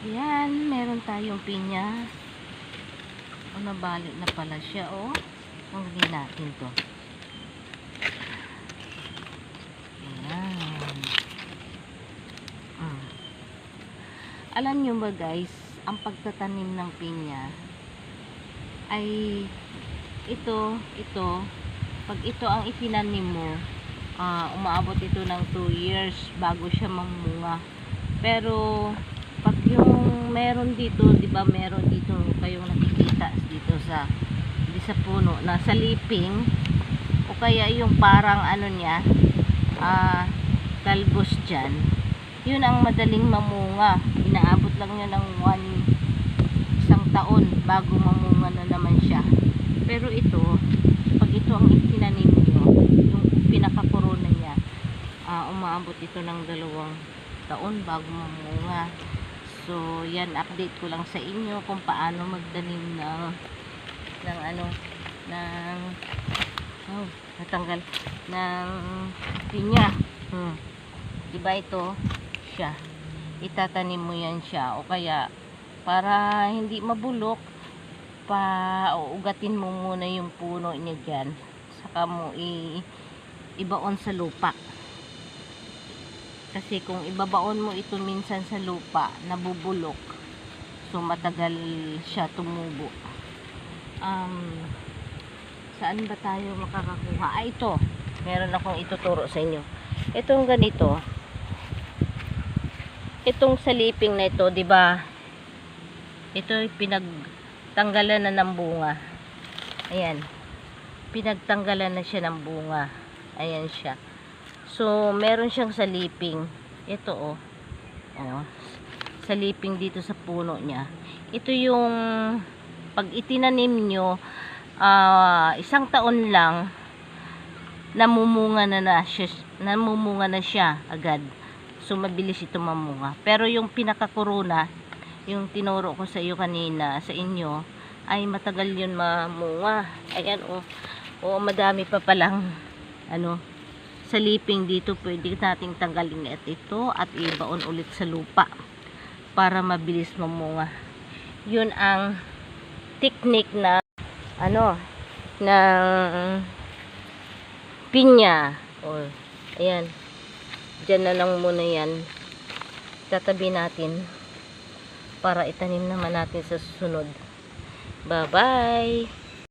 Yan, meron tayong pinya. O, nabalik na pala siya, oh. Tanggalin natin to. Ayan. Mm. Alam nyo ba guys, ang pagtatanim ng pinya ay ito, ito, pag ito ang itinanim mo, ah, umaabot ito ng 2 years bago siya mamunga. Pero, pag yung meron dito, di ba meron dito kayong nakikita dito sa di sa puno na sa liping o kaya yung parang ano niya ah talbos dyan yun ang madaling mamunga. Inaabot lang yun ng one isang taon bago mamunga na naman siya. Pero ito pag ito ang itinanim nyo yung pinakakorona niya ah, umaabot ito ng dalawang taon bago mamunga so yan update ko lang sa inyo kung paano magdanim ng ng ano ng oh, natanggal ng pinya. Hmm. diba ito? Siya. Itatanim mo yan siya. O kaya para hindi mabulok pa uugatin mo muna yung puno niya dyan. Saka mo i ibaon sa lupa kasi kung ibabaon mo ito minsan sa lupa nabubulok. So matagal siya tumubo. Um, saan ba tayo makakakuha? Ah ito. Meron akong ituturo sa inyo. Itong ganito. Itong saliping na ito di ba? Ito pinagtanggalan na ng bunga. Ayan. Pinagtanggalan na siya ng bunga. Ayan siya so meron siyang saliping. Ito oh. Oh. Saliping dito sa puno niya. Ito yung pag itinanim nyo ah, isang taon lang namumunga na na siya namumunga na siya agad. So mabilis ito mamunga. Pero yung pinakakorona yung tinuro ko sa iyo kanina sa inyo ay matagal yun mamunga. Ayan oh, oh madami pa palang ano saliping dito pwede nating tanggalin ito at ibaon ulit sa lupa para mabilis mamunga. Yun ang technique na ano ng pinya. O ayan. Dyan na lang muna yan. Tatabi natin para itanim naman natin sa susunod. Bye bye